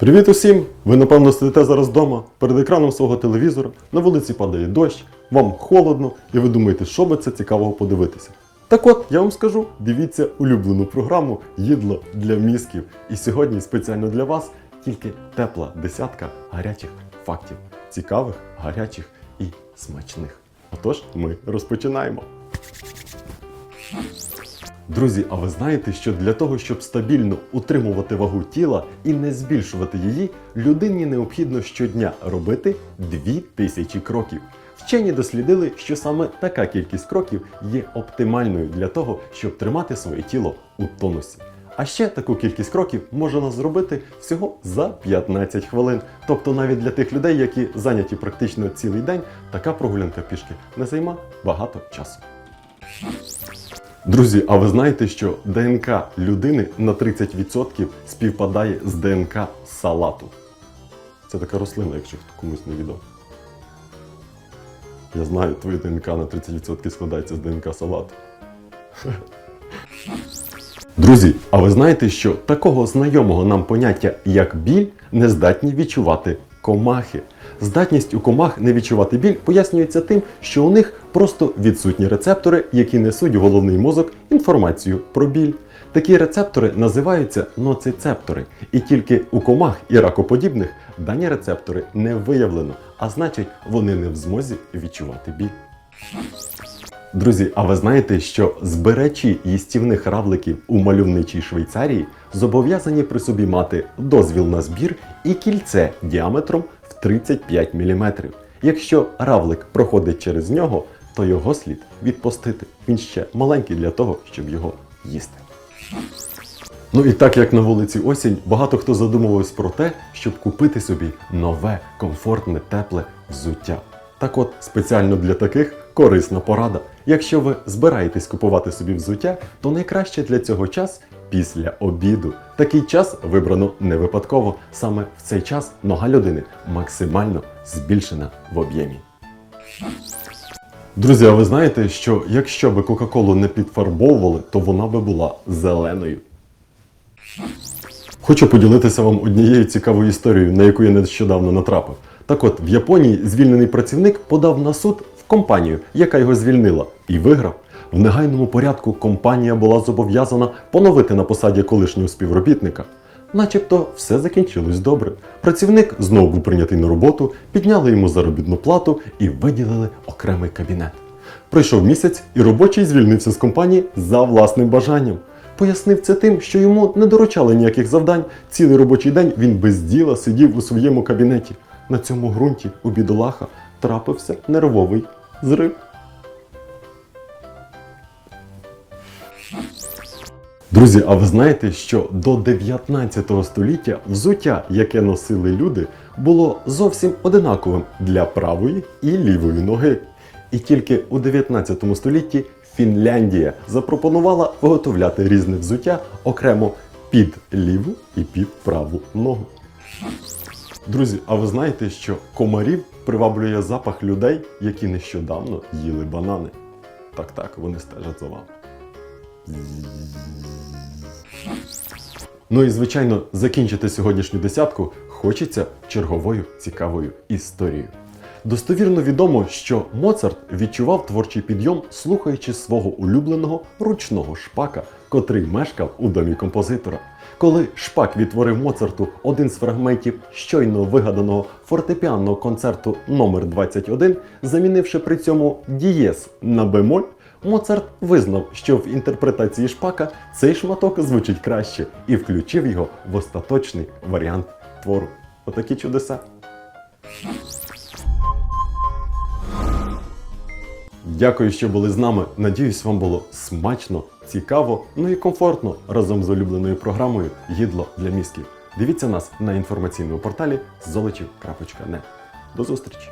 Привіт усім! Ви напевно сидите зараз вдома перед екраном свого телевізора, на вулиці падає дощ, вам холодно, і ви думаєте, що би це цікавого подивитися. Так от, я вам скажу, дивіться улюблену програму Їдло для мізків. І сьогодні спеціально для вас тільки тепла десятка гарячих фактів. Цікавих, гарячих і смачних. Отож, ми розпочинаємо. Друзі, а ви знаєте, що для того, щоб стабільно утримувати вагу тіла і не збільшувати її, людині необхідно щодня робити 2000 кроків. Вчені дослідили, що саме така кількість кроків є оптимальною для того, щоб тримати своє тіло у тонусі. А ще таку кількість кроків можна зробити всього за 15 хвилин. Тобто навіть для тих людей, які зайняті практично цілий день, така прогулянка пішки не займа багато часу. Друзі, а ви знаєте, що ДНК людини на 30% співпадає з ДНК салату? Це така рослина, якщо хто комусь не відомо. Я знаю, твоє ДНК на 30% складається з ДНК салату. Друзі, а ви знаєте, що такого знайомого нам поняття, як біль, не здатні відчувати комахи. Здатність у комах не відчувати біль пояснюється тим, що у них просто відсутні рецептори, які несуть у головний мозок інформацію про біль. Такі рецептори називаються ноцицептори, і тільки у комах і ракоподібних дані рецептори не виявлено, а значить, вони не в змозі відчувати біль. Друзі, а ви знаєте, що збирачі їстівних равликів у мальовничій Швейцарії зобов'язані при собі мати дозвіл на збір і кільце діаметром в 35 мм. Якщо равлик проходить через нього, то його слід відпустити. Він ще маленький для того, щоб його їсти. Ну і так як на вулиці осінь, багато хто задумувався про те, щоб купити собі нове, комфортне, тепле взуття. Так от, спеціально для таких корисна порада. Якщо ви збираєтесь купувати собі взуття, то найкраще для цього час після обіду. Такий час вибрано не випадково. Саме в цей час нога людини максимально збільшена в об'ємі. Друзі, а ви знаєте, що якщо би Кока-Колу не підфарбовували, то вона би була зеленою. Хочу поділитися вам однією цікавою історією, на яку я нещодавно натрапив. Так от, в Японії звільнений працівник подав на суд компанію, яка його звільнила, і виграв. В негайному порядку компанія була зобов'язана поновити на посаді колишнього співробітника. Начебто все закінчилось добре. Працівник знову був прийнятий на роботу, підняли йому заробітну плату і виділили окремий кабінет. Пройшов місяць, і робочий звільнився з компанії за власним бажанням. Пояснив це тим, що йому не доручали ніяких завдань. Цілий робочий день він без діла сидів у своєму кабінеті. На цьому ґрунті у бідолаха трапився нервовий зрив. Друзі, а ви знаєте, що до 19 століття взуття, яке носили люди, було зовсім одинаковим для правої і лівої ноги. І тільки у 19 столітті Фінляндія запропонувала виготовляти різне взуття окремо під ліву і під праву ногу. Друзі, а ви знаєте, що комарів приваблює запах людей, які нещодавно їли банани? Так, так, вони стежать за вами. Ну і звичайно, закінчити сьогоднішню десятку хочеться черговою цікавою історією. Достовірно відомо, що Моцарт відчував творчий підйом, слухаючи свого улюбленого ручного шпака, котрий мешкав у домі композитора. Коли шпак відтворив Моцарту один з фрагментів щойно вигаданого фортепіанного концерту номер 21 замінивши при цьому дієз на бемоль, Моцарт визнав, що в інтерпретації шпака цей шматок звучить краще і включив його в остаточний варіант твору. Отакі чудеса. Дякую, що були з нами. Надіюсь, вам було смачно, цікаво, ну і комфортно разом з улюбленою програмою Їдло для мізків. Дивіться нас на інформаційному порталі золочів.не. До зустрічі!